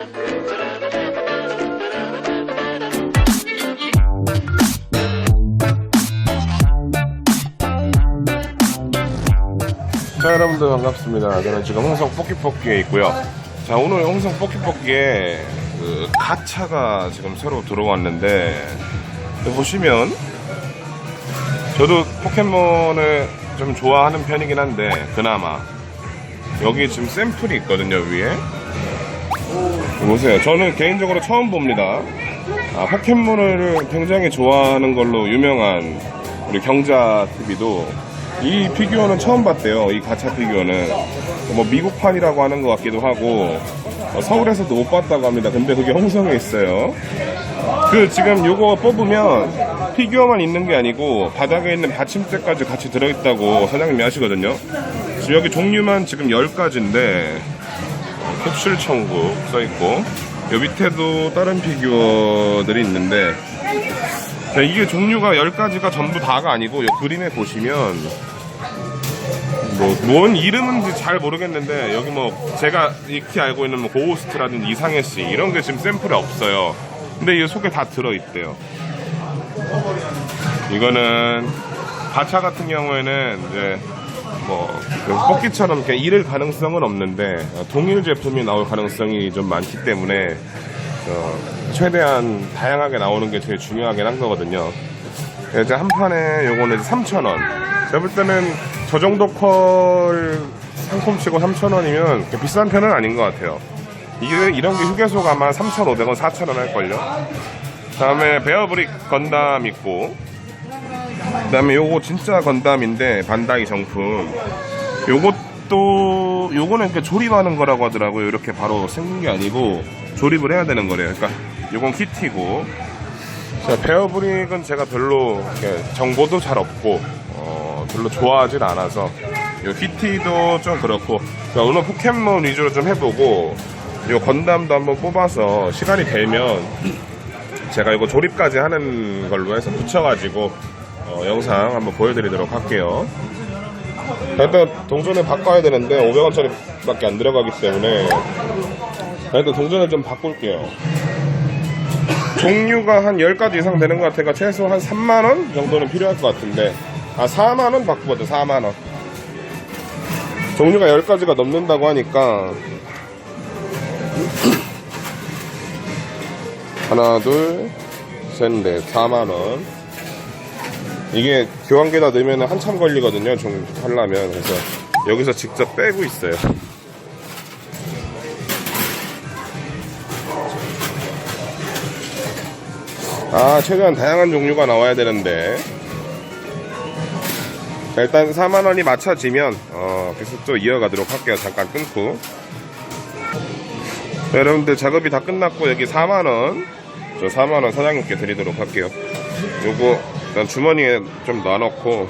자 여러분들 반갑습니다. 저는 지금 홍성 뽑기뽑기에 있고요. 자 오늘 홍성 뽑기뽑기에 그 가차가 지금 새로 들어왔는데 보시면 저도 포켓몬을 좀 좋아하는 편이긴 한데 그나마 여기 지금 샘플이 있거든요 위에 보세요. 저는 개인적으로 처음 봅니다. 아, 포켓몬을 굉장히 좋아하는 걸로 유명한 우리 경자 TV도 이 피규어는 처음 봤대요. 이 가차 피규어는 뭐 미국판이라고 하는 것 같기도 하고 어, 서울에서도 못 봤다고 합니다. 근데 그게 홍성에 있어요. 그 지금 요거 뽑으면 피규어만 있는 게 아니고 바닥에 있는 받침대까지 같이 들어있다고 사장님이 하시거든요. 지금 여기 종류만 지금 10가지인데 캡슐 천국 써있고 요 밑에도 다른 피규어들이 있는데 자, 이게 종류가 10가지가 전부 다가 아니고 요 그림에 보시면 뭐, 뭔 이름인지 잘 모르겠는데 여기 뭐 제가 익히 알고 있는 뭐 고호스트라든지 이상해 씨 이런 게 지금 샘플에 없어요. 근데 이 속에 다 들어있대요. 이거는 가차 같은 경우에는 이제 뭐그 뽑기처럼 이렇게 잃을 가능성은 없는데 어, 동일 제품이 나올 가능성이 좀 많기 때문에 어, 최대한 다양하게 나오는 게 제일 중요하긴 한 거거든요. 이제 한 판에 요거는 3,000원. 제가 볼 때는 저 정도 컬 상품치고 3,000원이면 비싼 편은 아닌 것 같아요. 이게, 이런 게 휴게소가 아마 3,500원, 4,000원 할걸요? 다음에 베어브릭 건담 있고, 그 다음에 요거 진짜 건담인데, 반다이 정품. 요것도, 요거는 이렇게 조립하는 거라고 하더라고요. 이렇게 바로 생긴 게 아니고, 조립을 해야 되는 거래요. 그러니까, 요건 키티고, 자, 베어브릭은 제가 별로 정보도 잘 없고 어, 별로 좋아하진 않아서 요 히티도 좀 그렇고 자, 오늘 포켓몬 위주로 좀 해보고 요 건담도 한번 뽑아서 시간이 되면 제가 이거 조립까지 하는 걸로 해서 붙여가지고 어, 영상 한번 보여드리도록 할게요. 일단 동전을 바꿔야 되는데 500원짜리 밖에 안 들어가기 때문에 일단 동전을 좀 바꿀게요. 종류가 한 10가지 이상 되는 것 같아가 최소 한 3만원 정도는 필요할 것 같은데 아 4만원 바꾸거든 4만원 종류가 10가지가 넘는다고 하니까 하나 둘 셋넷 4만원 이게 교환기에다 넣으면 한참 걸리거든요 좀 하려면 그래서 여기서 직접 빼고 있어요 아, 최대한 다양한 종류가 나와야 되는데. 자, 일단 4만원이 맞춰지면, 어, 계속 또 이어가도록 할게요. 잠깐 끊고. 자, 여러분들 작업이 다 끝났고, 여기 4만원. 저 4만원 사장님께 드리도록 할게요. 요거, 일단 주머니에 좀 놔놓고.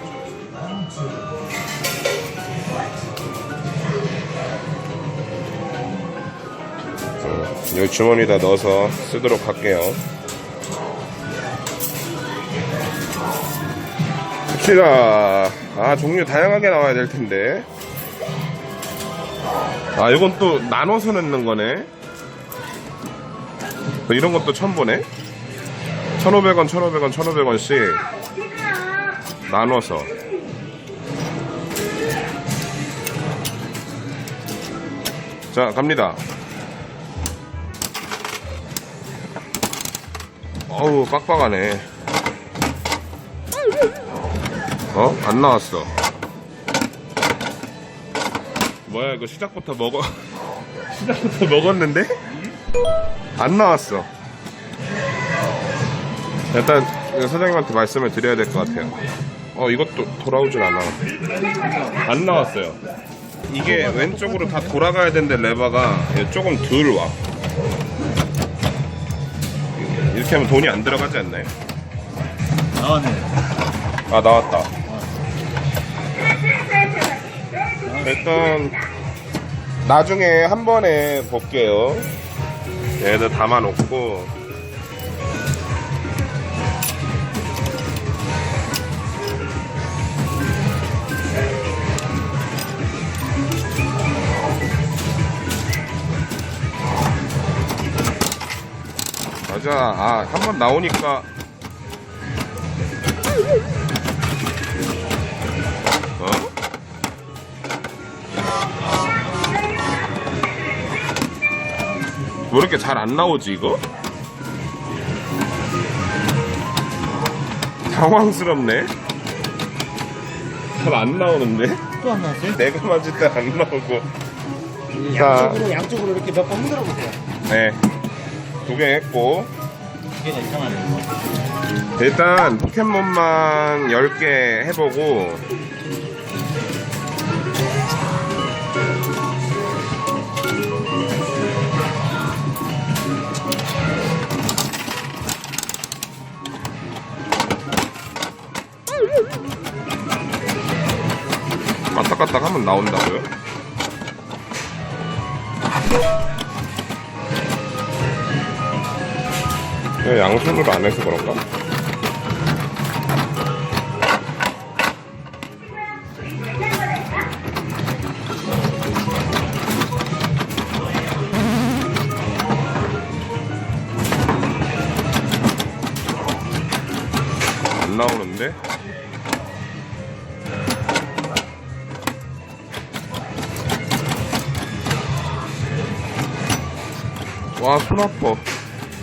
어, 여기 주머니에다 넣어서 쓰도록 할게요. 봅시다. 아, 종류 다양하게 나와야 될 텐데. 아, 이건 또 나눠서 넣는 거네. 또 이런 것도 처음 보네. 1,500원, 1,500원, 1,500원씩 나눠서. 자, 갑니다. 어우, 빡빡하네. 어? 안 나왔어. 뭐야, 이거 시작부터 먹어. 시작부터 먹었는데? 안 나왔어. 일단, 사장님한테 말씀을 드려야 될 것 같아요. 어, 이것도 돌아오질 않아. 안 나왔어요. 이게 왼쪽으로 다 돌아가야 되는데, 레버가 조금 덜 와. 이렇게 하면 돈이 안 들어가지 않나요? 나왔네. 아 나왔다 일단 나중에 한 번에 볼게요 얘들 담아놓고 맞아. 아, 한 번 나오니까. 어? 왜 이렇게 잘 안 나오지, 이거? 당황스럽네. 잘 안 나오는데? 또 안 나왔어요? 내가 맞을 때 안 나오고. 양쪽으로 양쪽으로 이렇게 몇 번 흔들어 보세요. 네. 두 개 했고. 기계가 이상하네. 일단 포켓몬만 10개 해보고 까딱까딱 하면 나온다고요? 양손으로 안 해서 그런가? 안 나오는데? 와, 손 아파.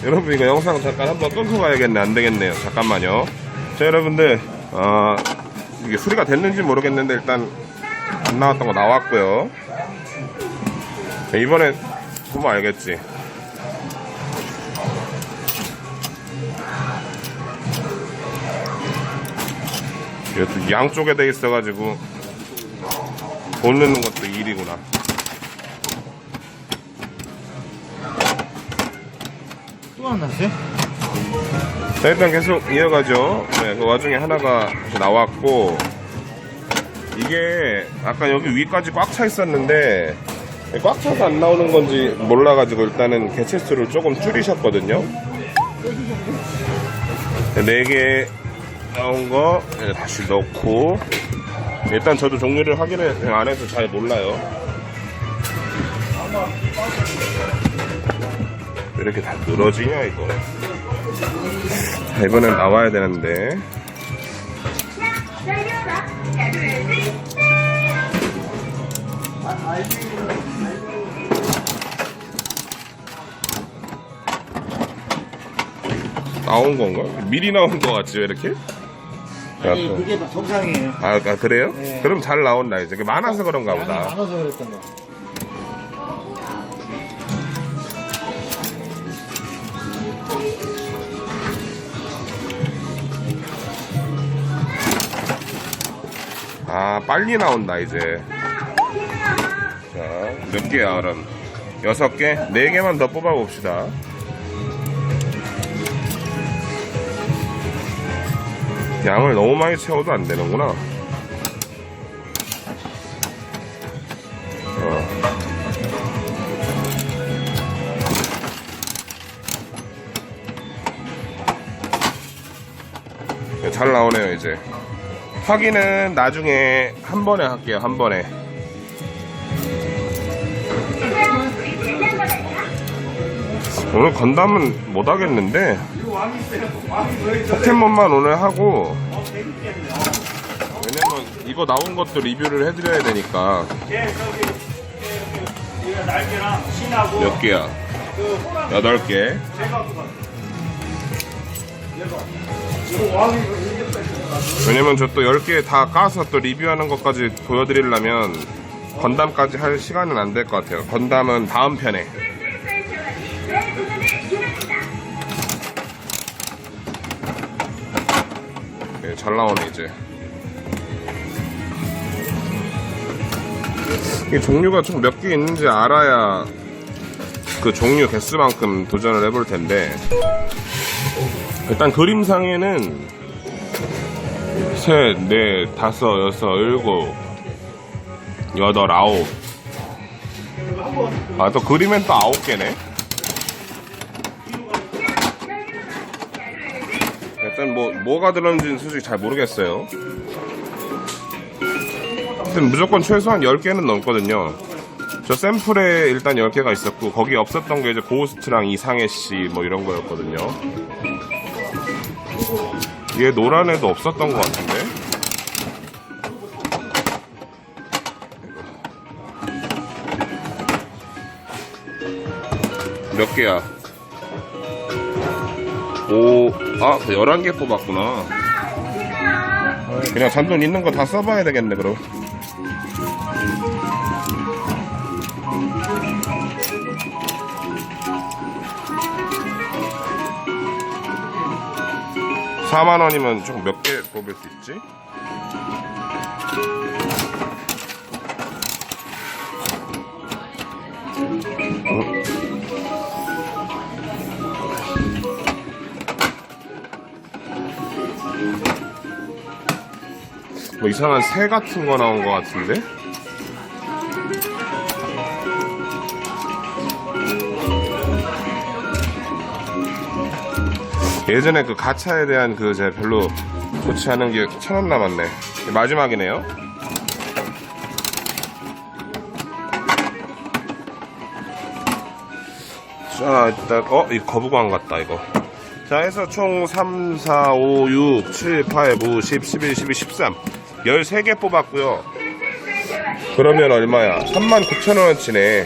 여러분, 이거 영상 잠깐 한번 끊고 가야겠네. 안 되겠네요. 잠깐만요. 자, 여러분들, 어, 이게 수리가 됐는지 모르겠는데, 일단, 안 나왔던 거 나왔고요. 자, 이번에 보면 알겠지. 이것도 양쪽에 돼 있어가지고 돈 넣는 것도 일이구나. 또안 나왔어요? 자 일단 계속 이어가죠. 네, 그 와중에 하나가 나왔고 이게 아까 여기 위까지 꽉 차 있었는데 꽉 차서 안 나오는 건지 몰라가지고 일단은 개체 수를 조금 줄이셨거든요. 네개 나온 거 다시 넣고 일단 저도 종류를 확인을 안 해서 잘 몰라요. 왜 이렇게 다 늘어지냐 이거. 자, 이번엔 나와야 되는데. 나온 건가? 미리 나온 거 같지, 왜 이렇게? 아니 야, 그게 다 정상이에요. 아, 아, 그래요? 네. 그럼 잘 나온다, 이제. 많아서 그런가 양이 보다. 많아서 그랬던 거. 아, 빨리 나온다, 이제. 자, 몇 개야, 그럼? 여섯 개? 네 개만 더 뽑아 봅시다. 양을 너무 많이 채워도 안 되는구나. 어. 네, 잘 나오네요, 이제. 확인은 나중에 한 번에 할게요, 한 번에. 오늘 건담은 못 하겠는데 포켓몬만 오늘 하고 왜냐면 이거 나온 것도 리뷰를 해드려야 되니까 몇 개야? 여덟 개. 왜냐면 저 또 10개 다 까서 또 리뷰하는 것까지 보여드리려면 건담까지 할 시간은 안 될 것 같아요. 건담은 다음 편에. 네, 잘 나오네, 이제. 이 종류가 좀 몇 개 있는지 알아야 그 종류 개수만큼 도전을 해볼 텐데 일단 그림상에는 셋, 넷, 다섯, 여섯, 일곱, 여덟, 아홉 아 또 그림엔 또 아홉 개네 일단 뭐 뭐가 들었는지는 솔직히 잘 모르겠어요 하여튼 무조건 최소한 10개는 넘거든요 저 샘플에 일단 10개가 있었고 거기 없었던 게 이제 고스트랑 이상해 씨 뭐 이런 거였거든요. 얘 노란 애도 없었던 것 같은데. 몇 개야? 오, 아, 11개 뽑았구나. 그냥 잔돈 있는 거 다 써봐야 되겠네, 그럼. 사만 원이면 총몇개 뽑을 수 있지? 뭐 이상한 새 같은 거 나온 것 같은데? 예전에 그 가차에 대한 그 제가 별로 좋지 않은 게 천 원 남았네. 마지막이네요. 자, 일단, 어, 이 거부광 같다, 이거. 자, 해서 총 3, 4, 5, 6, 7, 8, 9, 10, 11, 12, 13. 13개 뽑았고요. 그러면 얼마야? 39,000원어치네.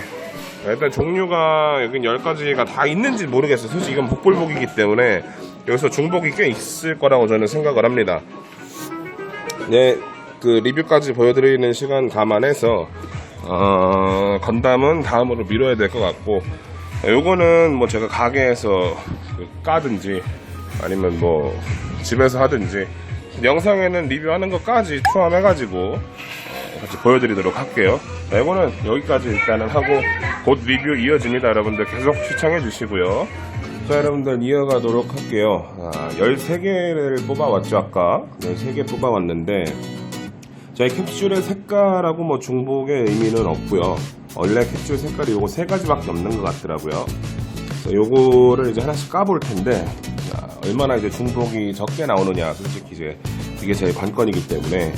일단 종류가 여긴 10가지가 다 있는지 모르겠어요. 솔직히 이건 복불복이기 때문에 여기서 중복이 꽤 있을 거라고 저는 생각을 합니다. 네, 그 리뷰까지 보여드리는 시간 감안해서 어, 건담은 다음으로 미뤄야 될 것 같고 요거는 뭐 제가 가게에서 그 까든지 아니면 뭐 집에서 하든지 영상에는 리뷰하는 것까지 포함해가지고 어, 같이 보여드리도록 할게요. 자, 이거는 여기까지 일단은 하고 곧 리뷰 이어집니다. 여러분들 계속 시청해 주시고요. 자, 여러분들 이어가도록 할게요. 아, 13개를 뽑아왔죠, 아까. 13개 뽑아왔는데, 자, 이 캡슐의 색깔하고 뭐 중복의 의미는 없고요. 원래 캡슐 색깔이 요거 세 가지밖에 없는 것 같더라고요. 자, 요거를 이제 하나씩 까볼 텐데, 자, 얼마나 이제 중복이 적게 나오느냐, 솔직히 이제 이게 제일 관건이기 때문에.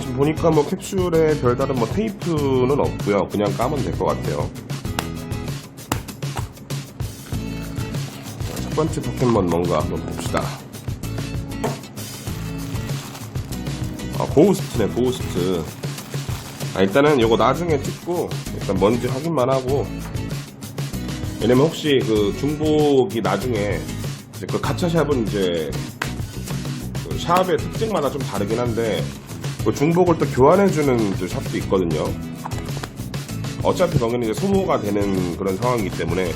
지금 보니까 뭐 캡슐에 별다른 뭐 테이프는 없고요. 그냥 까면 될 것 같아요. 자, 첫 번째 포켓몬 뭔가 한번 봅시다. 아, 고우스트네, 고우스트. 아, 일단은 요거 나중에 찍고, 일단 뭔지 확인만 하고, 왜냐면 혹시 그 중복이 나중에, 이제 그 가차샵은 이제, 그 샵의 특징마다 좀 다르긴 한데, 그 중복을 또 교환해주는 또 샵도 있거든요. 어차피 거기는 이제 소모가 되는 그런 상황이기 때문에,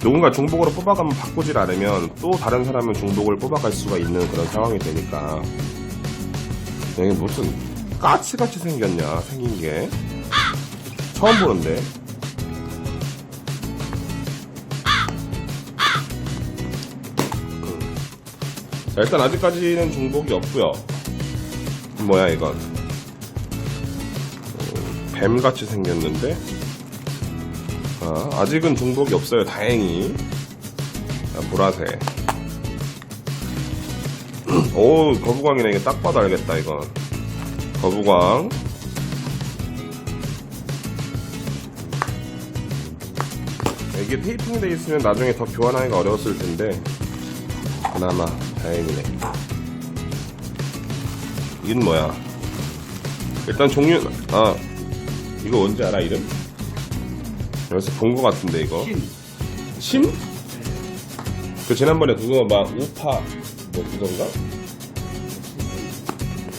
누군가 중복으로 뽑아가면 바꾸질 않으면 또 다른 사람은 중복을 뽑아갈 수가 있는 그런 상황이 되니까, 여기 무슨 까치같이 생겼냐 생긴 게. 처음 보는데 자 일단 아직까지는 중복이 없고요. 뭐야 이건. 어, 뱀같이 생겼는데? 아, 아직은 중복이 없어요 다행히. 자, 보라색. 오 거부광이네. 이게 딱 봐도 알겠다 이건. 거부광 이게 테이핑이 돼 있으면 나중에 더 교환하기가 어려웠을 텐데. 그나마 다행이네 이건 뭐야 일단 종류 아 이거 뭔지 알아 이름? 여기서 본 거 같은데 이거 신? 그 지난번에 그거 막 우파 뭐 그건가?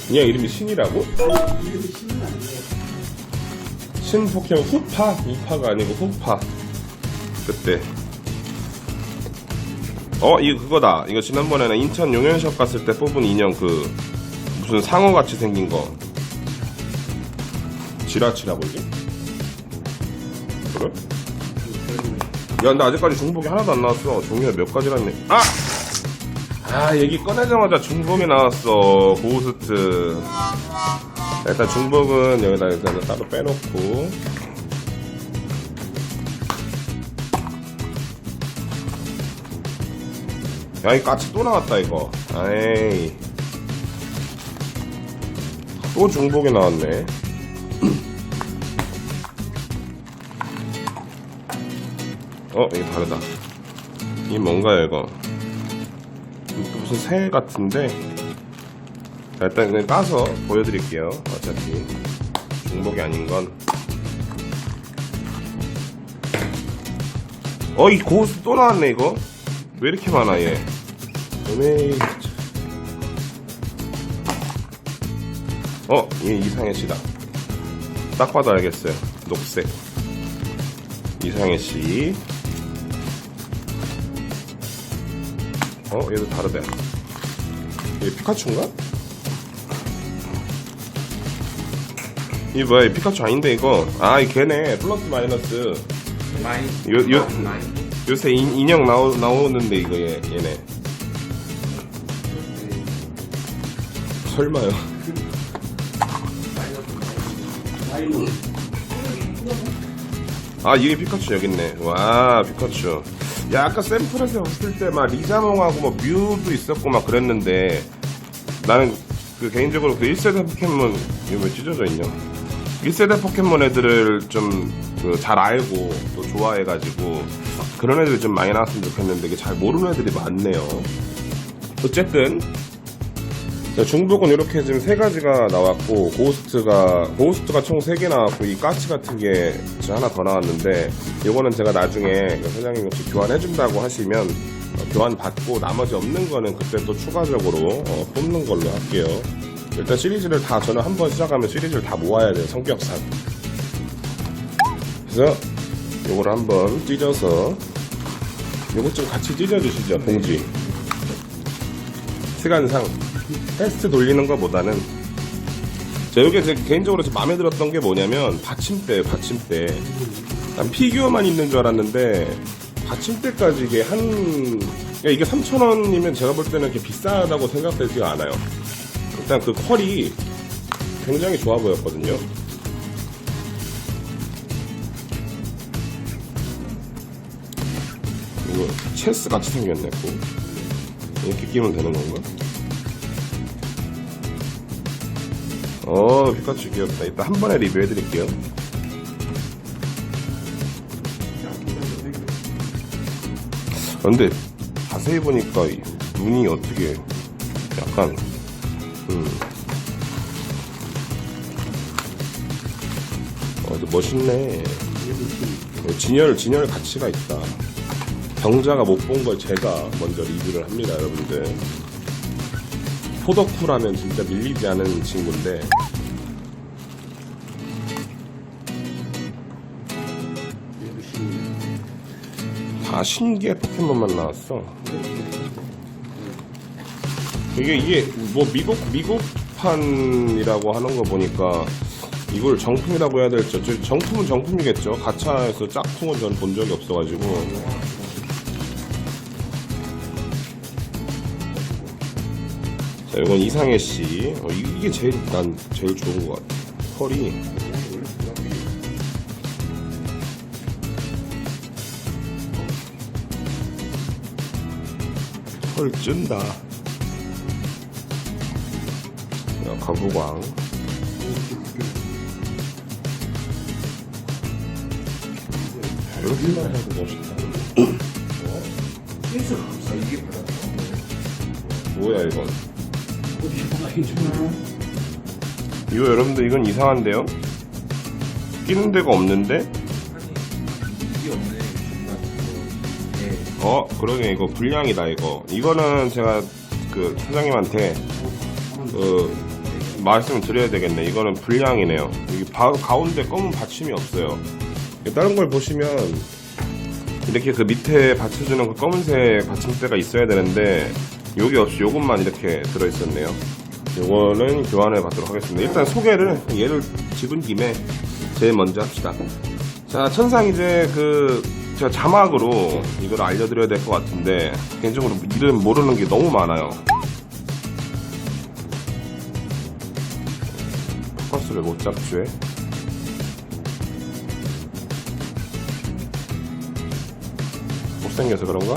그냥 이름이 신이라고? 신 포켓몬 후파? 우파가 아니고 후파 그때 어 이거 그거다 이거 지난번에는 인천 용현샵 갔을 때 뽑은 인형 그 무슨 상어 같이 생긴 거 지라치라고 이게? 그래? 야 근데 아직까지 중복이 하나도 안 나왔어 종류가 몇 가지라네 아! 아 얘기 꺼내자마자 중복이 나왔어 고우스트 일단 중복은 여기다 일단 따로 빼놓고 야이 까치 또 나왔다 이거 아이 또 중복이 나왔네 어, 이게 다르다. 이게 뭔가요, 이거? 이거 무슨 새 같은데? 자, 일단 그냥 까서 보여드릴게요. 어차피 중복이 아닌 건. 어, 이 고스 또 나왔네, 이거. 왜 이렇게 많아, 얘? 에메이. 어, 얘 이상해 씨다. 딱 봐도 알겠어요. 녹색. 이상해 씨. 어, 얘도 다르다. 얘 피카츄인가? 이 뭐야, 이 피카츄 아닌데, 이거. 아, 이 걔네. 플러스 마이너스. 요, 요, 요새 인, 인형 나오, 나오는데, 이거 얘, 얘네. 설마요. 아 이게 피카츄 여기 있네. 와 피카츄. 야 아까 샘플에서 봤을 때 막 리자몽하고 뭐 뮤도 있었고 막 그랬는데 나는 그 개인적으로 그 1세대 포켓몬 이거 왜 찢어져 있냐. 1세대 포켓몬 애들을 좀그잘 알고 또 좋아해가지고 그런 애들이 좀 많이 나왔으면 좋겠는데 이게 잘 모르는 애들이 많네요. 어쨌든 자, 중복은 이렇게 지금 세 가지가 나왔고 고스트가 고스트가 총 세 개 나왔고 이 까치 같은 게 지금 하나 더 나왔는데 이거는 제가 나중에 그 사장님 혹시 교환해 준다고 하시면 어, 교환 받고 나머지 없는 거는 그때 또 추가적으로 어, 뽑는 걸로 할게요. 일단 시리즈를 다 저는 한 번 시작하면 시리즈를 다 모아야 돼요 성격상. 그래서 요거를 한번 찢어서 요것 좀 같이 찢어주시죠 봉지. 시간상 테스트 돌리는 것보다는 자 이게 제 개인적으로 제 마음에 들었던 게 뭐냐면 받침대 받침대. 난 피규어만 있는 줄 알았는데 받침대까지 이게 한 그러니까 이게 3,000원이면 제가 볼 때는 이렇게 비싸다고 생각되지가 않아요. 일단 그 퀄이 굉장히 좋아 보였거든요. 이거 체스 같이 생겼네 또. 이렇게 끼면 되는 건가? 어. 피카츄 귀엽다. 이따 한 번에 리뷰해 드릴게요. 근데 자세히 보니까 이 눈이 어떻게 약간 음. 어, 또 멋있네. 어, 진열 진열 가치가 있다. 병자가 못 본 걸 제가 먼저 리뷰를 합니다 여러분들 포덕후라면 진짜 밀리지 않은 친구인데. 다 신기해 포켓몬만 나왔어. 이게 이게 뭐 미국 미국판이라고 하는 거 보니까 이걸 정품이라고 해야 될지 정품은 정품이겠죠. 가차에서 짝퉁은 전 본 적이 없어가지고 자, 이건 이상해 씨. 어, 이- 이게 제일 난 제일 좋은 것 같아. 펄이. 펄 찐다. 야, 멋있다. 뭐야 이건? 이거 여러분들 이건 이상한데요? 끼는 데가 없는데? 어 그러게. 이거 불량이다 이거. 이거는 제가 그 사장님한테 그 말씀을 드려야 되겠네. 이거는 불량이네요. 여기 바, 가운데 검은 받침이 없어요. 다른 걸 보시면 이렇게 그 밑에 받쳐주는 그 검은색 받침대가 있어야 되는데 여기 없이 요것만 이렇게 들어있었네요. 요거는 교환해 받도록 하겠습니다. 일단 소개를 얘를 집은 김에 제일 먼저 합시다. 자 천상 이제 그 제가 자막으로 이걸 알려드려야 될 것 같은데 개인적으로 이름 모르는 게 너무 많아요. 포커스를 못 잡죠. 못생겨서 그런가?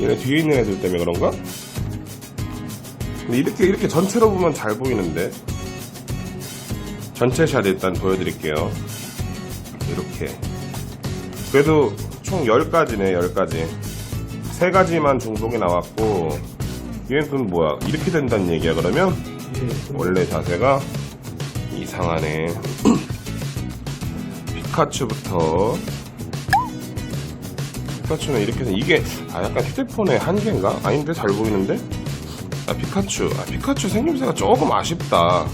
얘네 뒤에 있는 애들 때문에 그런가? 근데 이렇게 이렇게 전체로 보면 잘 보이는데 전체 샷 일단 보여드릴게요. 이렇게. 그래도 총 10가지네, 10가지. 3가지만 중복이 나왔고, 얘는 뭐야? 이렇게 된다는 얘기야, 그러면? 원래 자세가 이상하네. 피카츄부터. 피카츄는 이렇게 해서 이게, 아, 약간 휴대폰의 한계인가? 아닌데, 잘 보이는데? 아, 피카츄. 아, 피카츄 생김새가 조금 아쉽다.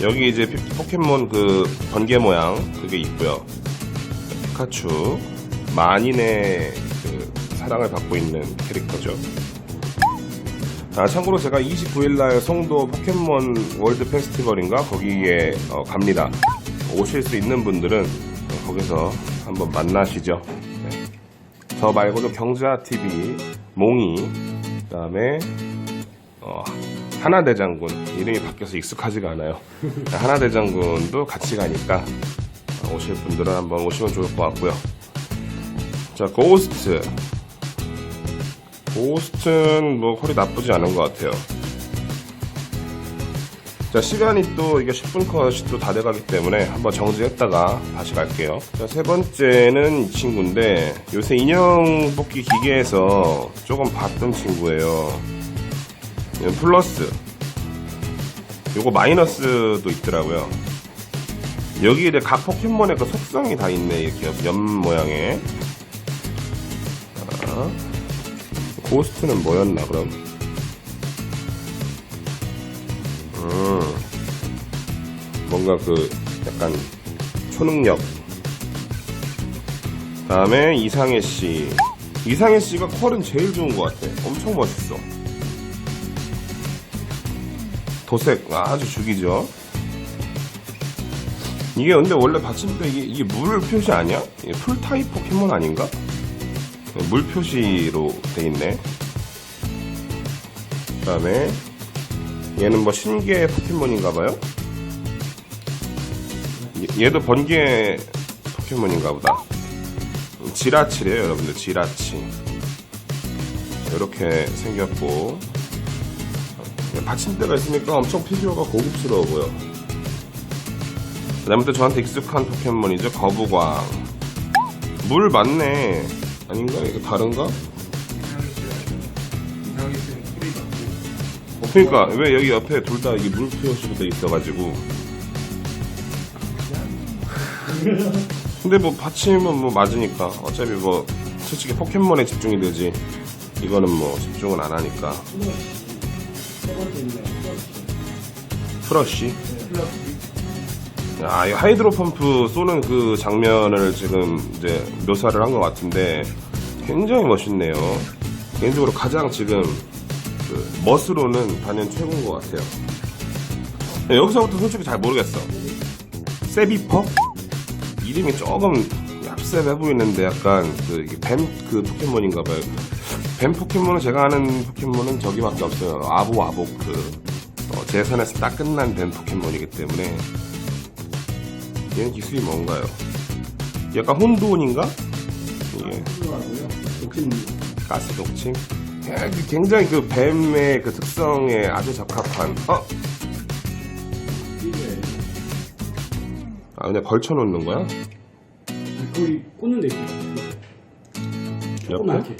여기 이제 피- 포켓몬 그 번개 모양 그게 있고요. 피카츄 만인의 그 사랑을 받고 있는 캐릭터죠. 아, 참고로 제가 29일날 송도 포켓몬 월드 페스티벌인가 거기에 어, 갑니다. 오실 수 있는 분들은 어, 거기서 한번 만나시죠. 네. 저 말고도 경자 TV, 몽이, 그 다음에 어, 하나대장군 이름이 바뀌어서 익숙하지가 않아요. 하나대장군도 같이 가니까 어, 오실 분들은 한번 오시면 좋을 것 같고요. 자, 고스트. 고스트는 뭐 퀄이 나쁘지 않은 것 같아요. 자, 시간이 또 이게 10분 컷이 또다 돼가기 때문에 한번 정지했다가 다시 갈게요. 자, 세 번째는 이 친구인데 요새 인형 뽑기 기계에서 조금 봤던 친구예요. 플러스. 요거 마이너스도 있더라고요. 여기에 각 포켓몬의 그 속성이 다 있네. 이렇게 옆 모양에. 자, 고스트는 뭐였나, 그럼? 뭔가 그, 약간, 초능력. 다음에 이상해 씨. 이상해 씨가 컬은 제일 좋은 것 같아. 엄청 멋있어. 도색 아주 죽이죠. 이게 근데 원래 받침대 이게, 이게 물 표시 아니야? 풀 타입 포켓몬 아닌가? 물 표시로 돼 있네. 그 다음에 얘는 뭐 신기의 포켓몬인가봐요. 얘도 번개 포켓몬인가 보다. 지라치래요, 여러분들. 지라치. 이렇게 생겼고 받침대가 있으니까 엄청 피규어가 고급스러워 보여. 그 다음에 또 저한테 익숙한 포켓몬이죠. 거부광. 물 맞네. 아닌가? 이거 다른가? 어, 그러니까 왜 여기 옆에 둘 다 이게 물 표시로 돼 있어가지고. 근데 뭐 받침은 뭐 맞으니까 어차피 뭐 솔직히 포켓몬에 집중이 되지. 이거는 뭐 집중은 안 하니까. 프러쉬. 아, 이 하이드로 펌프 쏘는 그 장면을 지금 이제 묘사를 한 것 같은데 굉장히 멋있네요. 개인적으로 가장 지금 그 멋으로는 단연 최고인 것 같아요. 네, 여기서부터 솔직히 잘 모르겠어. 세비퍼? 이름이 조금 얍셉해 보이는데 약간 그뱀그 포켓몬인가 봐요. 뱀 포켓몬은 제가 아는 포켓몬은 저기밖에 없어요. 아보 아보크. 어, 재선에서 딱 끝난 뱀 포켓몬이기 때문에 얘는 기술이 뭔가요? 약간 혼돈인가? 이게 가스 독침? 야, 그 굉장히 그 뱀의 그 특성에 아주 적합한 어? 아 그냥 걸쳐놓는 거야? 거기 꽂는 데 있어요. 옆에? 조그맣게.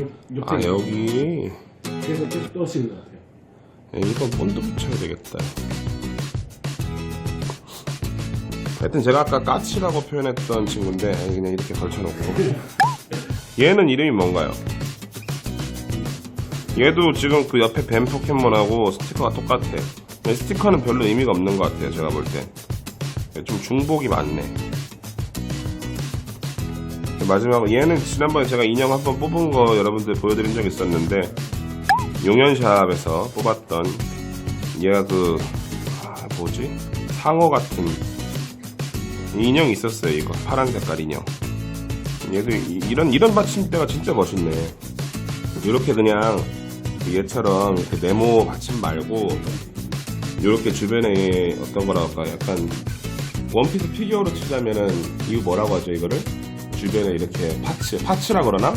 옆, 옆에. 아 여기 그래서 계속 떨어지는 것 같아요. 야, 이거 본드 붙여야 되겠다. 하여튼 제가 아까 까치라고 표현했던 친구인데 그냥 이렇게 걸쳐놓고 얘는 이름이 뭔가요? 얘도 지금 그 옆에 뱀 포켓몬하고 스티커가 똑같아. 근데 스티커는 별로 의미가 없는 것 같아요. 제가 볼 때. 좀 중복이 많네. 마지막으로 얘는 지난번에 제가 인형 한번 뽑은 거 여러분들 보여드린 적 있었는데 용현샵에서 뽑았던 얘가 그 아, 뭐지? 상어 같은 인형이 있었어요 이거. 파란 색깔 인형. 얘도 이, 이런 이런 받침대가 진짜 멋있네. 이렇게 그냥 얘처럼 이렇게 네모 받침 말고 이렇게 주변에 어떤 거랄까 약간 원피스 피규어로 치자면은 이거 뭐라고 하죠 이거를 주변에 이렇게 파츠 파츠라 그러나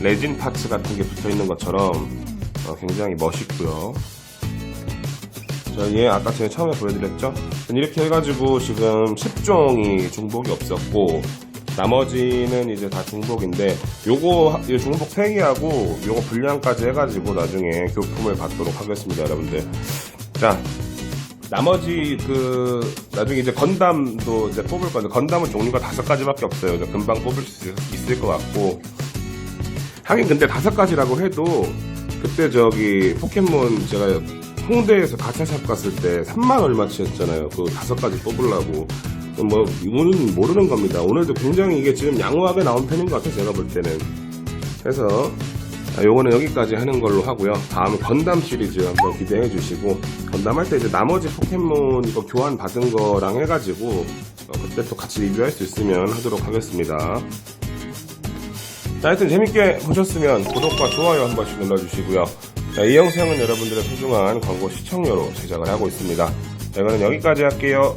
레진 파츠 같은 게 붙어 있는 것처럼 어, 굉장히 멋있고요. 자, 얘 아까 제가 처음에 보여드렸죠? 이렇게 해가지고 지금 10종이 중복이 없었고, 나머지는 이제 다 중복인데, 요거, 이 중복 3개하고 요거 분량까지 해가지고 나중에 교품을 받도록 하겠습니다, 여러분들. 자, 나머지 그 나중에 이제 건담도 이제 뽑을 건데 건담은 종류가 다섯 가지밖에 없어요. 금방 뽑을 수 있을 것 같고 하긴 근데 다섯 가지라고 해도 그때 저기 포켓몬 제가 홍대에서 가차샵 갔을 때 3만 얼마치였잖아요. 그 다섯 가지 뽑으려고 뭐 이거는 모르는 겁니다. 오늘도 굉장히 이게 지금 양호하게 나온 편인 것 같아요. 제가 볼 때는 그래서 자, 요거는 여기까지 하는 걸로 하고요. 다음 건담 시리즈 한번 기대해 주시고 건담 할 때 이제 나머지 포켓몬 이거 교환 받은 거랑 해가지고 어, 그때 또 같이 리뷰할 수 있으면 하도록 하겠습니다. 자, 하여튼 재밌게 보셨으면 구독과 좋아요 한 번씩 눌러주시고요. 자, 이 영상은 여러분들의 소중한 광고 시청료로 제작을 하고 있습니다. 자, 이거는 여기까지 할게요.